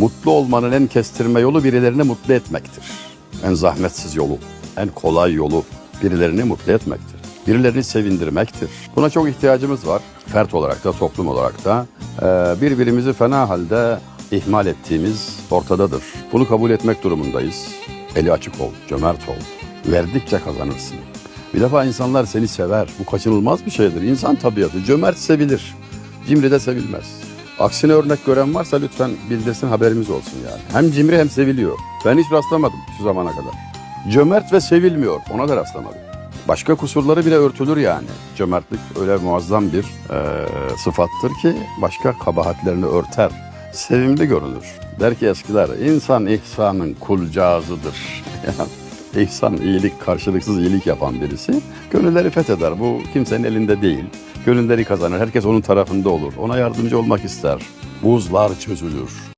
Mutlu olmanın en kestirme yolu birilerini mutlu etmektir. En zahmetsiz yolu, en kolay yolu birilerini mutlu etmektir. Birilerini sevindirmektir. Buna çok ihtiyacımız var. Fert olarak da toplum olarak da Ee, birbirimizi fena halde ihmal ettiğimiz ortadadır. Bunu kabul etmek durumundayız. Eli açık ol, cömert ol. Verdikçe kazanırsın. Bir defa insanlar seni sever. Bu kaçınılmaz bir şeydir. İnsan tabiatı cömert sevilir. Cimri de sevilmez. Aksine örnek gören varsa lütfen bildirsin haberimiz olsun yani. Hem cimri hem seviliyor. Ben hiç rastlamadım şu zamana kadar. Cömert ve sevilmiyor. Ona da rastlamadım. Başka kusurları bile örtülür yani. Cömertlik öyle muazzam bir eee, sıfattır ki başka kabahatlerini örter. Sevimli görünür. Der ki eskiler, insan ihsanın kulcağızıdır. İhsan, iyilik, karşılıksız iyilik yapan birisi gönülleri fetheder. Bu kimsenin elinde değil. Gönülleri kazanır. Herkes onun tarafında olur. Ona yardımcı olmak ister. Buzlar çözülür.